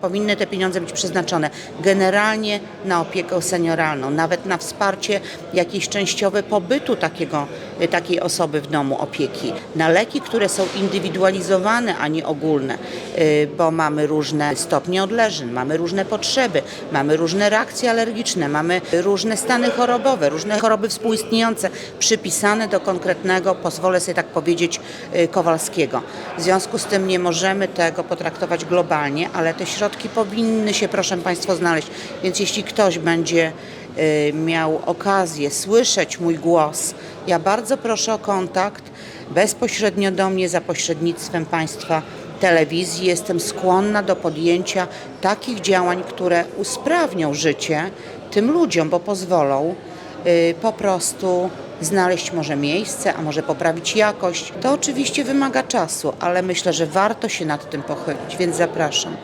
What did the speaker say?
Powinny te pieniądze być przeznaczone generalnie na opiekę senioralną, nawet na wsparcie jakieś częściowe pobytu takiego, takiej osoby w domu opieki, na leki, które są indywidualizowane, a nie ogólne, y, bo mamy różne stopnie odleżeń, mamy różne potrzeby, mamy różne reakcje alergiczne, mamy różne stany chorobowe, różne choroby współistniejące, przypisane do konkretnego, pozwolę sobie tak powiedzieć, y, Kowalskiego. W związku z tym nie możemy tego potraktować globalnie, ale te środki powinny się, proszę Państwa, znaleźć. Więc jeśli ktoś będzie miał okazję słyszeć mój głos, ja bardzo proszę o kontakt bezpośrednio do mnie za pośrednictwem Państwa telewizji. Jestem skłonna do podjęcia takich działań, które usprawnią życie tym ludziom, bo pozwolą y, po prostu znaleźć może miejsce, a może poprawić jakość. To oczywiście wymaga czasu, ale myślę, że warto się nad tym pochylić, więc zapraszam.